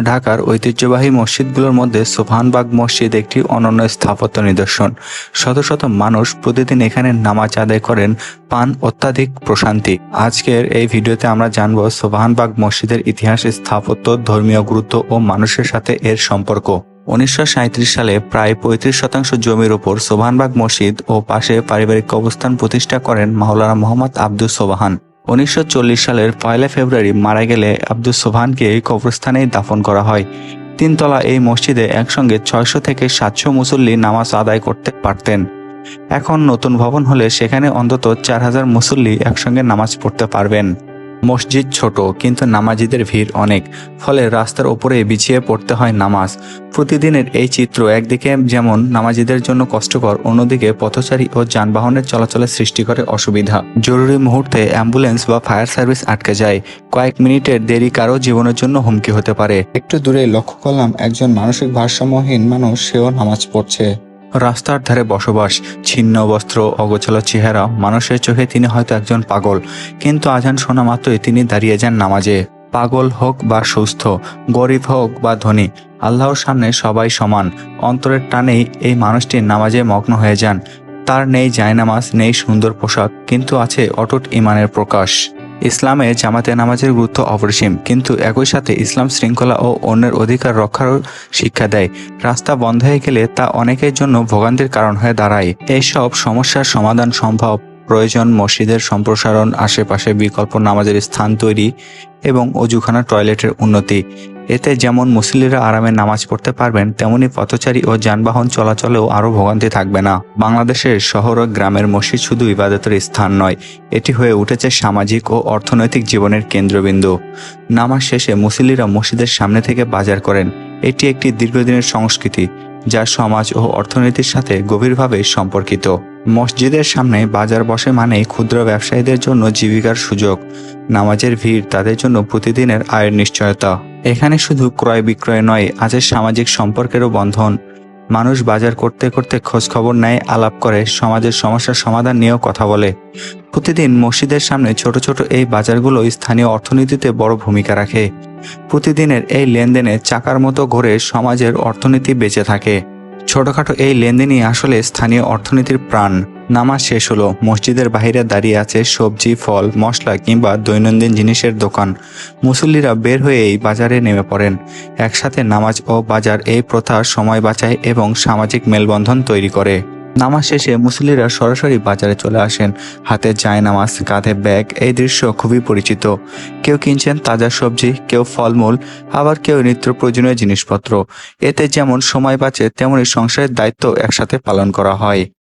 ঢাকার ঐতিহ্যবাহী মসজিদগুলোর মধ্যে সোফানবাগ মসজিদ একটি অনন্য স্থাপত্য নিদর্শন। শত শত মানুষ প্রতিদিন এখানে নামাজ আদায় করেন, পান অত্যাধিক প্রশান্তি। আজকের এই ভিডিওতে আমরা জানব সোফানবাগ মসজিদের ইতিহাস, স্থাপত্য, ধর্মীয় গুরুত্ব ও মানুষের সাথে এর সম্পর্ক। উনিশশো সাঁইত্রিশ সালে প্রায় পঁয়ত্রিশ শতাংশ জমির ওপর সোভানবাগ মসজিদ ও পাশে পারিবারিক অবস্থান প্রতিষ্ঠা করেন মাওলানা মোহাম্মদ আব্দুল সোবাহান। উনিশশো চল্লিশ সালের পয়লা ফেব্রুয়ারি মারা গেলে আব্দুল সোহানকে এই কবরস্থানেই দাফন করা হয়। তিনতলা এই মসজিদে একসঙ্গে ছয়শো থেকে সাতশো মুসল্লি নামাজ আদায় করতে পারতেন। এখন নতুন ভবন হলে সেখানে অন্তত চার হাজার মুসল্লি একসঙ্গে নামাজ পড়তে পারবেন। মসজিদ ছোট, কিন্তু নামাজিদের ভিড় অনেক, ফলে রাস্তার ওপরে বিছিয়ে পড়তে হয় নামাজ। প্রতিদিনের এই চিত্র একদিকে যেমন নামাজিদের জন্য কষ্টকর, অন্যদিকে পথচারী ও যানবাহনের চলাচলে সৃষ্টি করে অসুবিধা। জরুরি মুহূর্তে অ্যাম্বুলেন্স বা ফায়ার সার্ভিস আটকে যায়। কয়েক মিনিটের দেরি কারও জীবনের জন্য হুমকি হতে পারে। একটু দূরে লক্ষ্য করলাম একজন মানসিক ভারসাম্যহীন মানুষ, সেও নামাজ পড়ছে। রাস্তার ধারে বসবাস, ছিন্ন বস্ত্র, অগোছালো চেহারা, মানুষের চোখে তিনি হয়তো একজন পাগল। কিন্তু আজান শোনা মাত্রই তিনি দাঁড়িয়ে যান নামাজে। পাগল হোক বা সুস্থ, গরিব হোক বা ধনী, আল্লাহর সামনে সবাই সমান। অন্তরের টানেই এই মানুষটি নামাজে মগ্ন হয়ে যান। তার নেই জায়নামাজ, নেই সুন্দর পোশাক, কিন্তু আছে অটুট ইমানের প্রকাশ। ইসলামে জামাতে নামাজের গুরুত্ব অপরিসীম, কিন্তু একই সাথে ইসলাম শৃঙ্খলা ও অন্যের অধিকার রক্ষারও শিক্ষা দেয়। রাস্তা বন্ধ হয়ে গেলে তা অনেকের জন্য ভোগান্তির কারণ হয়ে দাঁড়ায়। এইসব সমস্যার সমাধান সম্ভব। প্রয়োজন মসজিদের সম্প্রসারণ, আশেপাশে বিকল্প নামাজের স্থান তৈরি এবং অজুখানা টয়লেটের উন্নতি। এতে যেমন মুসলিরা আরামে নামাজ পড়তে পারবেন, তেমনি পথচারী ও যানবাহন চলাচলেও আরও ভোগান্তি থাকবে না। বাংলাদেশের শহর ও গ্রামের মসজিদ শুধু ইবাদতের স্থান নয়, এটি হয়ে উঠেছে সামাজিক ও অর্থনৈতিক জীবনের কেন্দ্রবিন্দু। নামাজ শেষে মুসলিরা মসজিদের সামনে থেকে বাজার করেন। এটি একটি দীর্ঘদিনের সংস্কৃতি। যা সমাজ ও অর্থনীতির সাথে গভীরভাবে সম্পর্কিত। মসজিদের সামনে বাজার বসে মানে ক্ষুদ্র ব্যবসায়ীদের জন্য জীবিকার সুযোগ। নামাজের ভিড় তাদের জন্য প্রতিদিনের আয়ের নিশ্চয়তা। এখানে শুধু ক্রয় বিক্রয় নয়, আছে সামাজিক সম্পর্কেরও বন্ধন। মানুষ বাজার করতে করতে খোঁজ খবর নেয়, আলাপ করে, সমাজের সমস্যার সমাধান নিয়েও কথা বলে। প্রতিদিন মসজিদের সামনে ছোট ছোট এই বাজারগুলো স্থানীয় অর্থনীতিতে বড় ভূমিকা রাখে। প্রতিদিনের এই লেনদেনে চাকার মতো ঘুরে সমাজের অর্থনীতি বেঁচে থাকে। ছোটখাটো এই লেনদেনই আসলে স্থানীয় অর্থনীতির প্রাণ। নামাজ শেষ হলো। মসজিদের বাইরে দাঁড়িয়ে আছে সবজি, ফল, মশলা কিংবা দৈনন্দিন জিনিসের দোকান। মুসল্লিরা বের হয়ে এই বাজারে নেমে পড়েন। একসাথে নামাজ ও বাজার এই প্রথা সময় বাঁচায় এবং সামাজিক মেলবন্ধন তৈরি করে। নামাজ শেষে মুসল্লিরা সরাসরি বাজারে চলে আসেন। হাতে যায় নামাজ কাঁধে ব্যাগ, এই দৃশ্য খুবই পরিচিত। কেউ কিনছেন তাজা সবজি, কেউ ফলমূল, আবার কেউ নিত্য প্রয়োজনীয় জিনিসপত্র। এতে যেমন সময় বাঁচে, তেমনি সংসারের দায়িত্ব একসাথে পালন করা হয়।